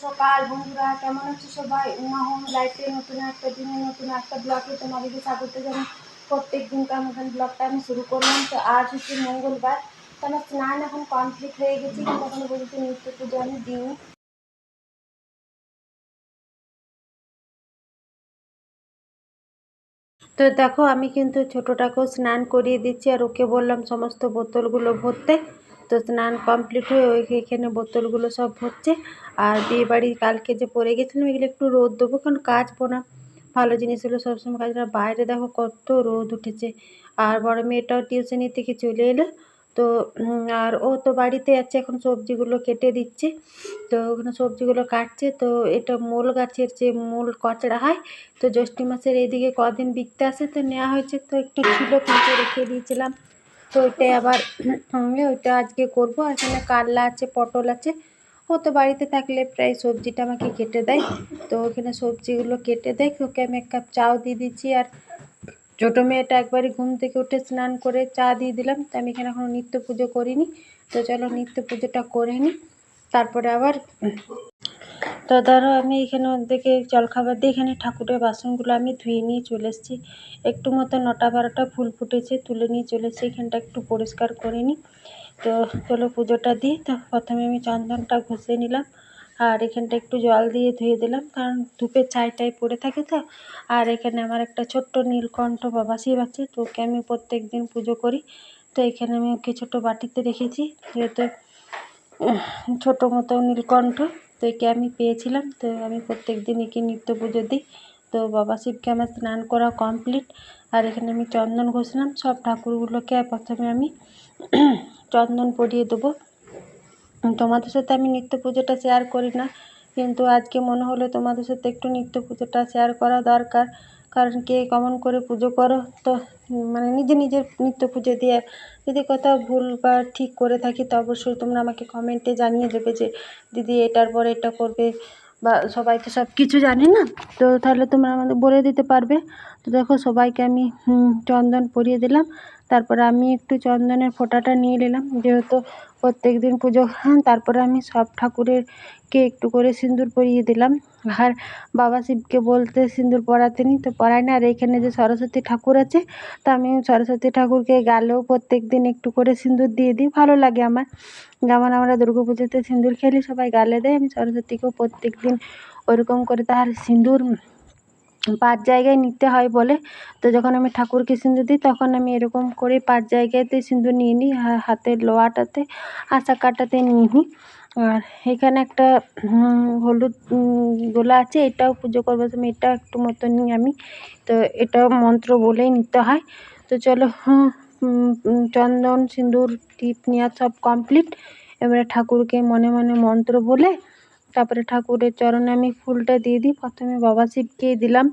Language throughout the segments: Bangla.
সকাল, বন্ধুরা, কেমন আছো সবাই? উমা হোম লাইফে নতুন একটা দিনে, নতুন একটা ব্লগে তোমাদেরকে স্বাগত জানাই। প্রত্যেক দিনকার মতন ব্লগটা আমি শুরু করলাম, তো আজ হচ্ছে মঙ্গলবার। তো আমার স্নান এখন কমপ্লিট হয়ে গেছে, কিন্তু এখন পর্যন্ত নিত্য পুজো আমি দিইনি। তো দেখো, আমি কিন্তু ছোটোটাকেও স্নান করিয়ে দিচ্ছি, আর ওকে বললাম সমস্ত বোতলগুলো ভরতে। তো স্নান কমপ্লিট হয়ে ওই এখানে বোতলগুলো সব ভরছে আর বিয়ে বাড়ি কালকে যে পরে গেছিলাম, এগুলো একটু রোদ দেবো, কারণ কাচবো না। ভালো জিনিসগুলো সবসময় কাজ না বাইরে দেখো কত রোদ উঠেছে। আর বড় মেয়েটাও টিউশনি থেকে চলে এলো। তো আর ও তো বাড়িতে আছে, এখন সবজিগুলো কেটে দিচ্ছে। তো ওখানে সবজিগুলো কাটছে, তো এটা মূল গাছের যে মূল কচড়া হয়, তো জ্যৈষ্ঠ মাসের এইদিকে কদিন বিকতে আসে, তো নেওয়া হয়েছে। তো একটু ছিল কিন্তু রেখে দিয়েছিলাম। তো ওইটাই আবার আমি ওইটা আজকে করব। আর এখানে কাল্লা আছে, পটল আছে। ও তো বাড়িতে থাকলে প্রায় সবজিটা আমাকে কেটে দেয়। তো ওখানে সবজিগুলো কেটে দেয়। ওকে আমি এক কাপ চাও দিয়ে দিচ্ছি। আর ছোটো মেয়েটা একবারই ঘুম থেকে উঠে স্নান করে চা দিয়ে দিলাম। তো আমি এখানে এখনও নিত্য পুজো করিনি। তো চলো নিত্য পুজোটা করে নিই। তারপরে আবার তো ধরো আমি এখানে ওদিকে জলখাবার দিয়ে এখানে ঠাকুরের বাসনগুলো আমি ধুয়ে নিয়ে চলে এসেছি। একটু মতো নটা বারোটা ফুল ফুটেছে, তুলে নিয়ে চলে এসেছি। এখানটা একটু পরিষ্কার করে নিই। তো চলো পুজোটা দিই। তো প্রথমে আমি চন্দনটা ঘষে নিলাম আর এখানটা একটু জল দিয়ে ধুয়ে দিলাম। কারণ ধূপের ছাইটাই পড়ে থাকে তো। আর এখানে আমার একটা ছোট্ট নীলকণ্ঠ বাবা শিব আছে, তো ওকে আমি প্রত্যেক দিন পুজো করি। তো এখানে আমি ওকে ছোটো বাটিতে রেখেছি, যেহেতু ছোটো মতো নীলকণ্ঠ। তো একে আমি পেয়েছিলাম, তো আমি প্রত্যেক দিন একে নিত্য পুজো দিই। তো বাবা শিবকে আমার স্নান করা কমপ্লিট আর এখানে আমি চন্দন ঘষলাম, সব ঠাকুরগুলোকে প্রথমে আমি চন্দন পরিয়ে দেবো। তোমাদের সাথে আমি নিত্য পুজোটা শেয়ার করি না, কিন্তু আজকে মনে হলো তোমাদের সাথে একটু নিত্য পুজোটা শেয়ার করা দরকার। কারণ কে কেমন করে পুজো করো। তো মানে নিজে নিজের নিত্য পুজো দিয়ে যদি কোথাও ভুল বা ঠিক করে থাকি, তো অবশ্যই তোমরা আমাকে কমেন্টে জানিয়ে দেবে যে, দিদি, এটার পরে এটা করবে। বা সবাই তো সব কিছু জানে না? তো তাহলে তোমরা আমাদের বলে দিতে পারবে। তো দেখো, সবাইকে আমি চন্দন পরিয়ে দিলাম। তারপরে আমি একটু চন্দনের ফোঁটাটা নিয়ে নিলাম। যেহেতু প্রত্যেক দিন পুজো, তারপরে আমি সব ঠাকুরেরকে একটু করে সিঁদুর পরিয়ে দিলাম। আর বাবা শিবকে বলতে সিঁদুর পরাতে নি তো পরাই না। আর এখানে যে সরস্বতী ঠাকুর আছে, তো আমি সরস্বতী ঠাকুরকে গালেও প্রত্যেক দিন একটু করে সিঁদুর দিয়ে দিই, ভালো লাগে আমার। যেমন আমরা দুর্গা পুজোতে সিঁদুর খেলি, সবাই গালে দেয়, আমি সরস্বতীকেও প্রত্যেক দিন ওরকম করে তার সিঁদুর পাঁচ জায়গায় নিতে হয় বলে। তো যখন আমি ঠাকুরকে সিঁদুর দিই, তখন আমি এরকম করে পাঁচ জায়গাতে সিঁদুর নিয়ে নিই হাতের লোয়াটাতে আর চাকাটাতে নিয়ে নিই। আর এখানে একটা হলুদ গোলা আছে, এটাও পুজো করবার সময় এটা একটু মতো নিই আমি, তো এটাও মন্ত্র বলেই নিতে হয়। তো চলো চন্দন, সিঁদুর টিপ নেওয়া সব কমপ্লিট এবারে ঠাকুরকে মনে মনে মন্ত্র বলে, তারপরে ঠাকুরের চরণে আমি ফুলটা দিয়ে দিই। প্রথমে বাবা শিবকে দিলাম।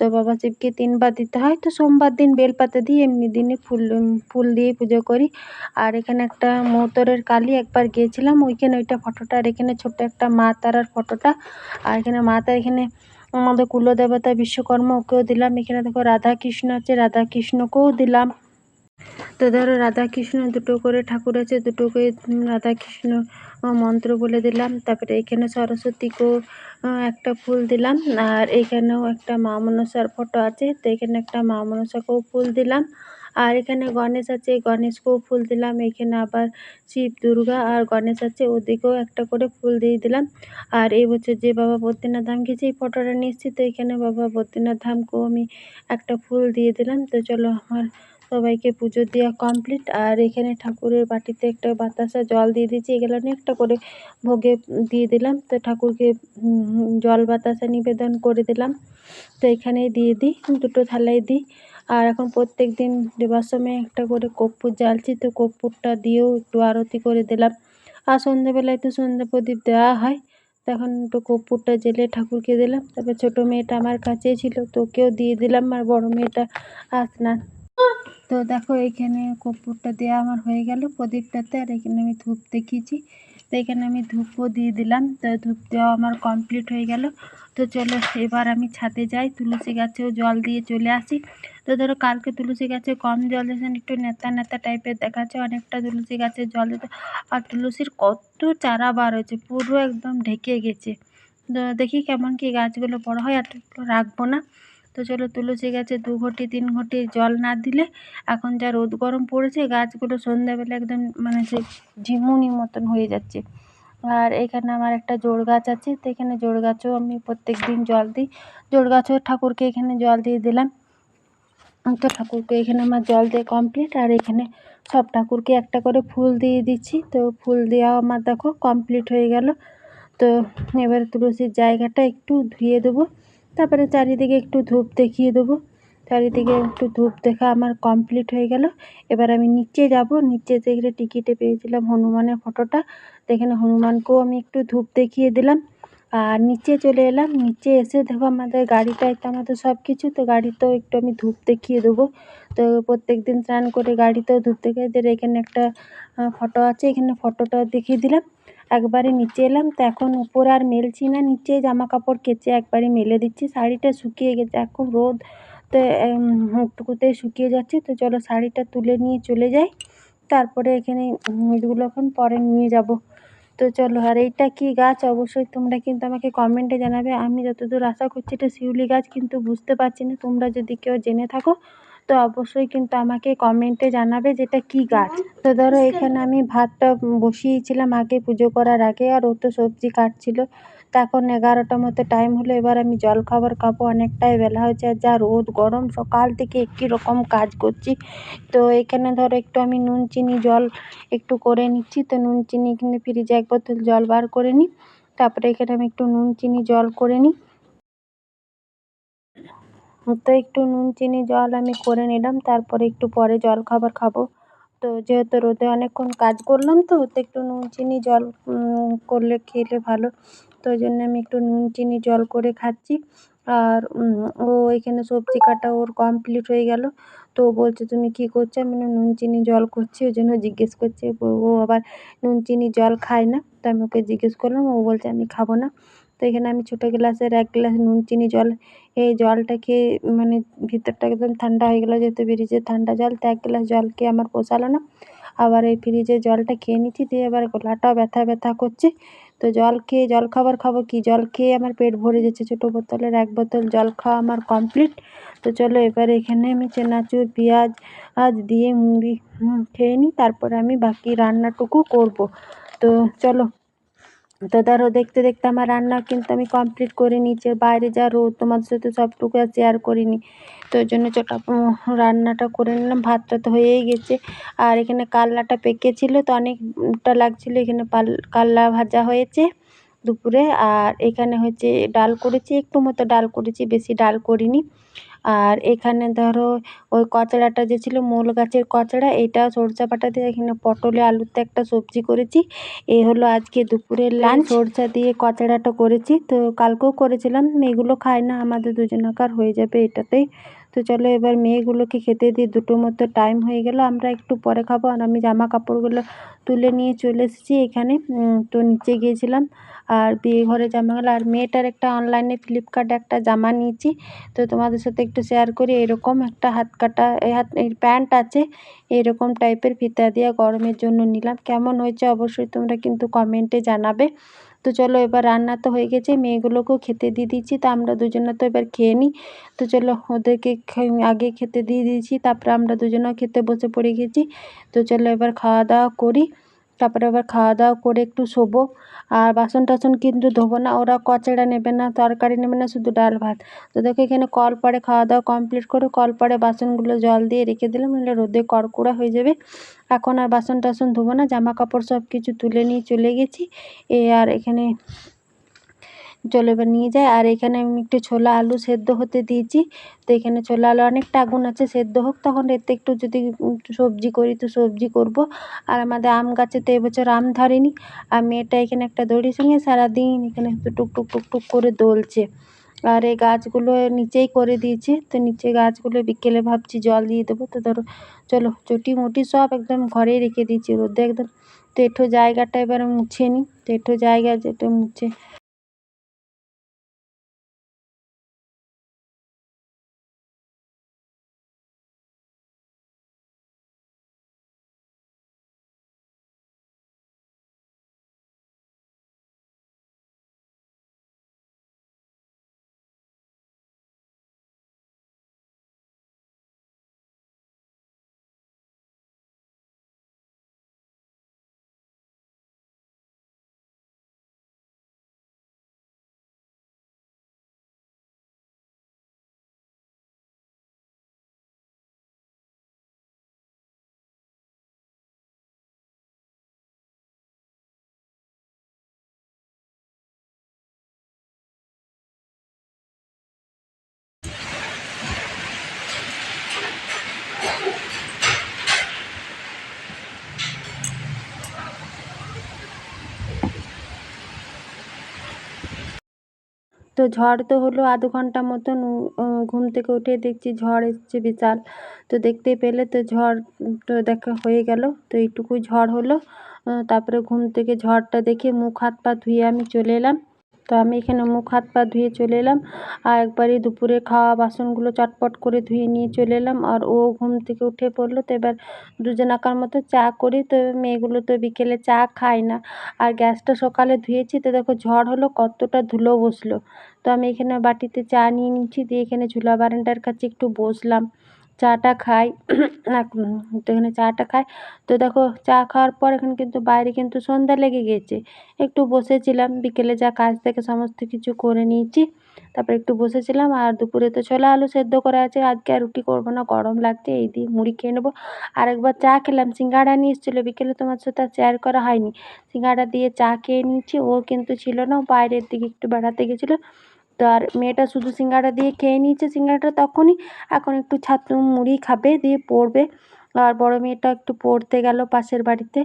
তো বাবা শিবকে তিনবার দিতে হয়। তো সোমবার দিন বেলপাতা দিয়ে এমনি দিনে ফুল ফুল দিয়ে পুজো করি। আর এখানে একটা মৌতরের কালী একবার গিয়েছিলাম। ওইখানে ওইটা ফটোটা আর এখানে ছোট্ট একটা মা তারার ফটোটা। আর এখানে মা তার এখানে আমাদের কুলদেবতা বিশ্বকর্মা ওকেও দিলাম। এখানে দেখো রাধা কৃষ্ণ আছে রাধা কৃষ্ণকেও দিলাম। তো ধরো রাধাকৃষ্ণ দুটো করে ঠাকুর আছে, দুটো করে রাধাকৃষ্ণ মন্ত্র বলে দিলাম, তারপরে এখানে সরস্বতীকেও একটা ফুল দিলাম, আর এখানেও একটা মা মনসার ফটো আছে, তো এখানে একটা মা মনসাকেও ফুল দিলাম, আর এখানে গণেশ আছে, গণেশকেও ফুল দিলাম, এখানে আবার শিব, দুর্গা আর গণেশ আছে, ওদিকেও একটা করে ফুল দিয়ে দিলাম, আর এই বছর যে বাবা বদ্রীনাথ গেছি এই ফটোটা নিয়ে এসেছি, তো এখানে বাবা বদ্রীনাথ ধামকেও আমি একটা ফুল দিয়ে দিলাম, তো চলো আমার সবাইকে পুজো দেওয়া কমপ্লিট আর এখানে ঠাকুরের বাটিতে একটা বাতাসা জল দিয়ে দিয়েছি। এগুলো অনেকটা করে ভোগে দিয়ে দিলাম। তো ঠাকুরকে জল বাতাসা নিবেদন করে দিলাম। তো এখানেই দিয়ে দিই, দুটো থালায় দিই। আর এখন প্রত্যেক দিন দেবার সময় একটা করে কর্পূর জ্বালছি। তো কর্পূরটা দিয়েও একটু আরতি করে দিলাম। আর সন্ধ্যেবেলায় তো সন্ধ্যা প্রদীপ দেওয়া হয়। তখন একটু কর্পূরটা জেলে ঠাকুরকে দিলাম। তারপর ছোটো মেয়েটা আমার কাছেই ছিল। তোকেও দিয়ে দিলাম। আর বড় মেয়েটা আর স্নান তো দেখো এইখানে কর্পূরটা দেওয়া আমার হয়ে গেল। প্রদীপটাতে আর এখানে আমি ধূপ দেখিয়েছি। তো এখানে আমি ধূপও দিয়ে দিলাম। তো ধূপ দেওয়া আমার কমপ্লিট হয়ে গেল। তো চলো এবার আমি ছাদে যাই। তুলসী গাছেও জল দিয়ে চলে আসি। তো ধরো কালকে তুলসী গাছে কম জল দিয়েছেন একটু নেতা নেতা টাইপের দেখাচ্ছে। অনেকটা তুলসী গাছে জল দিতে আর তুলসীর কত চারা বার হয়েছে, পুরো একদম ঢেকে গেছে। দেখি কেমন কি গাছগুলো বড় হয়, আর রাখব না। তো চলো তুলসী গাছে দু ঘটি, তিন ঘটি জল না দিলে এখন যা রোদ গরম পড়েছে, গাছগুলো সন্ধ্যাবেলা একদম মানে সেই ঝিমুনি মতন হয়ে যাচ্ছে। আর এখানে আমার একটা জোর গাছ আছে, তো এখানে জোর গাছেও আমি প্রত্যেক দিন জল দিই। জোর গাছেও ঠাকুরকে এখানে জল দিয়ে দিলাম। তো ঠাকুরকে এখানে আমার জল দিয়ে কমপ্লিট আর এখানে সব ঠাকুরকে একটা করে ফুল দিয়ে দিচ্ছি। তো ফুল দেওয়াও আমার দেখো কমপ্লিট হয়ে গেল। তো এবারে তুলসীর জায়গাটা একটু ধুয়ে দেবো। তারপরে চারিদিকে একটু ধূপ দেখিয়ে দেবো। চারিদিকে একটু ধূপ দেখা আমার কমপ্লিট হয়ে গেল। এবার আমি নিচে যাব। নিচে দেখলে টিকিটে পেয়েছিলাম হনুমানের ফটোটা তো এখানে হনুমানকেও আমি একটু ধূপ দেখিয়ে দিলাম। আর নিচে চলে এলাম। নিচে এসে দেখো আমাদের গাড়িটা একটা আমাদের সব কিছু তো গাড়িতেও একটু আমি ধূপ দেখিয়ে দেবো। তো প্রত্যেক দিন স্নান করে গাড়িতেও ধূপ দেখিয়ে এখানে একটা ফটো আছে। এখানে ফটোটা দেখিয়ে দিলাম। একবারে নিচে এলাম, তো এখন উপরে আর মেলছি না, নিচে জামা কাপড় কেচে একবারে মেলে দিচ্ছি, শাড়িটা শুকিয়ে গেছে, এখন রোদ, তো একটুকুতেই শুকিয়ে যাচ্ছে, তো চলো শাড়িটা তুলে নিয়ে চলে যাই, তারপরে এখানে এগুলো এখন পরে নিয়ে যাব, তো চলো, আর এইটা কি গাছ? অবশ্যই তোমরা কিন্তু আমাকে কমেন্টে জানাবে, আমি যতদূর আশা করছি এটা শিউলি গাছ, কিন্তু বুঝতে পারছি না, তোমরা যদি কেউ জেনে থাকো তো অবশ্যই কিন্তু আমাকে কমেন্টে জানাবে যে এটা কী গাছ। তো ধরো এখানে আমি ভাতটা বসিয়েছিলাম আগে পুজো করার আগে, আর ও তো সবজি কাটছিল। তো এখন এগারোটা মতো টাইম হলো, এবার আমি জল খাবার খাব। অনেকটাই বেলা হয়েছে, আর যা রোদ গরম, সকাল থেকে একই রকম কাজ করছি। তো এখানে ধরো একটু আমি নুন, চিনি, জল একটু করে নিচ্ছি। তো নুন, চিনি এখানে ফ্রিজে এক বোতল জল বার করে নিই। তারপরে এখানে আমি একটু নুন, চিনি, জল করে নিই। তো একটু নুন, চিনি, জল আমি করে নিলাম। তারপরে একটু পরে জল খাবার খাব। তো যেহেতু রোদে অনেকক্ষণ কাজ করলাম তো তো একটু নুন, চিনি, জল করলে খেলে ভালো। তো ওই জন্য আমি একটু নুন, চিনি, জল করে খাচ্ছি। আর ও এখানে সবজি কাটা ওর কমপ্লিট হয়ে গেল। তো ও বলছে, তুমি কী করছ? আমি নুন, চিনি, জল করছি। ওই জন্য জিজ্ঞেস করছে। ও আবার নুন, চিনি, জল খায় না। তো আমি ওকে জিজ্ঞেস করলাম। ও বলছে, আমি খাব না। তো এখানে আমি ছোটো গ্লাসের এক গ্লাস নুন, চিনি, জল, এই জলটা খেয়ে মানে ভিতরটা একদম ঠান্ডা হয়ে গেলো। যেহেতু ফ্রিজের ঠান্ডা জল, তো এক গ্লাস জল খেয়ে আমার পোষালো না। আবার এই ফ্রিজের জলটা খেয়ে নিচ্ছি, দিয়ে এবার গলাটাও ব্যথা ব্যথা করছে। তো জল খেয়ে, জল খাবার খাব কি? জল খেয়ে আমার পেট ভরে যাচ্ছে। ছোটো বোতলের এক বোতল জল খাওয়া আমার কমপ্লিট তো চলো এবার এখানে আমি চেনাচুর, পেঁয়াজ, আজ দিয়ে মুড়ি খেয়ে নিই। তারপরে আমি বাকি রান্নাটুকু করব। তো চলো তো ধরো দেখতে দেখতে আমার রান্না কিন্তু আমি কমপ্লিট করে নিয়েছি। বাইরে যা রোদ তোমাদের সাথে সবটুকু আর শেয়ার করিনি। তো ওই জন্য চটা রান্নাটা করে নিলাম। ভাতটা তো হয়েই গেছে। আর এখানে কালনাটা পেকেছিল তো অনেকটা লাগছিল। এখানে পাল কালনা ভাজা হয়েছে দুপুরে। আর এখানে হচ্ছে ডাল করেছি। একটু মতো ডাল করেছি, বেশি ডাল করিনি। আর এখানে ধরো ওই কচড়াটা যে ছিল মূল গাছের কচড়া এটা সরষা বাটা দিয়ে এখানে পটলে আলুতে একটা সবজি করেছি। এই হলো আজকে দুপুরের লাঞ্চ সরষা দিয়ে কচড়াটা করেছি। তো কালকেও করেছিলাম মেয়েগুলো খায় না আমাদের দুজনাকার হয়ে যাবে এটাতেই তো চলো এবার মেয়েগুলোকে খেতে দিই দুটো মতো টাইম হয়ে গেল আমরা একটু পরে খাব। আর আমি জামা কাপড়গুলো তুলে নিয়ে চলে এসেছি এখানে। তো নিচে গিয়েছিলাম। আর বিয়ে ঘরে জামা জামাগুলো আর মেয়েটার একটা অনলাইনে ফ্লিপকার্টে একটা জামা নিয়েছি। তো তোমাদের সাথে একটু শেয়ার করি, এরকম একটা হাত কাটা হাত প্যান্ট আছে, এরকম টাইপের ফিতা দিয়ে গরমের জন্য নিলাম। কেমন হয়েছে অবশ্যই তোমরা কিন্তু কমেন্টে জানাবে। তো চলো এবার রান্না তো হয়ে গেছে, মেয়েগুলোকেও খেতে দিয়ে দিয়েছি, তো আমরা দুজনে তো এবার খেয়ে নিই। তো চলো ওদেরকে আগে খেতে দিয়ে দিয়েছি, তারপরে আমরা দুজনেও খেতে বসে পড়ে গেছি। তো চলো এবার খাওয়া দাওয়া করি। তারপরে আবার খাওয়া দাওয়া করে একটু শোবো। আর বাসন টাসন কিন্তু ধোবো না, ওরা কচড়া নেবে না, তরকারি নেবে না, শুধু ডাল ভাত। তো দেখো এখানে কল পরে খাওয়া দাওয়া কমপ্লিট করে কল পরে বাসনগুলো জল দিয়ে রেখে দিলাম, নাহলে রোদে কড়কড়া হয়ে যাবে। এখন আর বাসন টাসন ধোবো না জামা কাপড় সব কিছু তুলে নিয়ে চলে গেছি। এ আর এখানে চলো এবার নিয়ে যায়। আর এখানে আমি একটু ছোলা আলু সেদ্ধ হতে দিয়েছি। তো এখানে ছোলা আলু অনেকটা আগুন আছে, সেদ্ধ হোক। তখন এতে একটু যদি সবজি করি, তো সবজি করব। আর আমাদের আম গাছে তো এবছর আম ধরেনি। আর মেয়েটা এখানে একটা দড়ির সঙ্গে সারাদিন এখানে টুক টুক টুক টুক করে দোলছে। আর এই গাছগুলো নিচেই করে দিয়েছে। তো নিচে গাছগুলো বিকেলে ভাবছি জল দিয়ে দেবো। তো ধরো, চলো চটি মুটি সব একদম ঘরেই রেখে দিয়েছি রোদে একদম। তো একটু জায়গাটা এবার মুছে নিই। তো একটু জায়গা যেটা মুছে তো ঝড় তো হলো আধ ঘণ্টা মতন ঘুম থেকে উঠে দেখছি ঝড় এসছে বিশাল। তো দেখতে পেলে তো ঝড় তো দেখা হয়ে গেল, তো এইটুকুই ঝড় হলো। তারপরে ঘুম থেকে ঝড়টা দেখে মুখ হাত পা ধুয়ে আমি চলে এলাম। তো আমি এখানে মুখ, হাত, পা ধুয়ে চলে এলাম। আর একবারই দুপুরে খাওয়া বাসনগুলো চটপট করে ধুয়ে নিয়ে চলে এলাম। আর ও ঘুম থেকে উঠে পড়ল, তো এবার দুজনাকার মতো চা করি। তো মেয়েগুলো তো বিকেলে চা খায় না। আর গ্যাসটা সকালে ধুয়েছি, তো দেখো ঝড় হলো, কতটা ধুলো বসল। তো আমি এখানে বাটিতে চা নিয়ে নিচ্ছি, দিয়ে এখানে ঝুলা বারান্দার কাছে একটু বসলাম। চাটা খাই। তো এখানে চাটা খাই। তো দেখো, চা খাওয়ার পর এখানে কিন্তু বাইরে কিন্তু সন্ধ্যা লেগে গেছে একটু বসেছিলাম, বিকেলে যা কাজ থেকে সমস্ত কিছু করে নিয়েছি। তারপরে একটু বসেছিলাম আর দুপুরে তো ছোলা আলু সেদ্ধ করা আছে। আজকে আর রুটি করব না, গরম লাগছে, এই দিয়ে মুড়ি খেয়ে নেব। আর একবার চা খেলাম, সিঙ্গাড়া নিয়ে এসেছিল, বিকেলে তোমার সাথে শেয়ার করা হয়নি। সিঙ্গাড়া দিয়ে চা খেয়ে নিয়েছি, ও কিন্তু ছিল না বাইরের দিকে একটু বেড়াতে গেছিল। তো আর মেয়েটা শুধু সিঙ্গাড়া দিয়ে খেয়ে নিয়েছে সিঙ্গাড়াটা তখনই। এখন একটু ছাত্র মুড়ি খাবে, দিয়ে পড়বে। আর বড় মেয়েটা একটু পড়তে গেল পাশের বাড়িতে।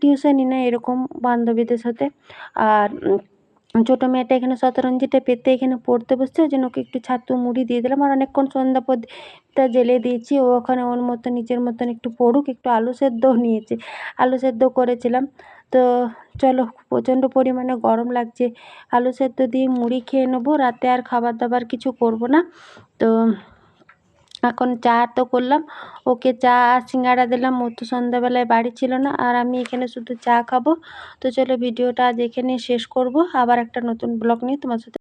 টিউশনই না এরকম বান্ধবীদের সাথে। আর ছোটো মেয়েটা এখানে শতরঞ্জিটা পেতে এখানে পড়তে বসছে, ওই জন্য ওকে একটু ছাতু মুড়ি দিয়ে দিলাম। আর অনেকক্ষণ সন্ধ্যা টা জেলে দিয়েছি, ও ওখানে ওর মতো, নিজের মতন একটু পড়ুক, একটু আলু সেদ্ধও নিয়েছে। আলু সেদ্ধ করেছিলাম। তো চলো, প্রচণ্ড পরিমাণে গরম লাগছে। আলু সেদ্ধ দিয়ে মুড়ি খেয়ে নেব, রাতে আর খাবার দাবার কিছু করব না। তো এখন চা তো করলাম। ওকে চা আর সিঙ্গাড়া দিলাম। ও তো সন্ধ্যাবেলায় বাড়ি ছিল না। আর আমি এখানে শুধু চা খাব। তো চলো ভিডিওটা আজ এখানে শেষ করব। আবার একটা নতুন ব্লগ নিয়ে তোমার সাথে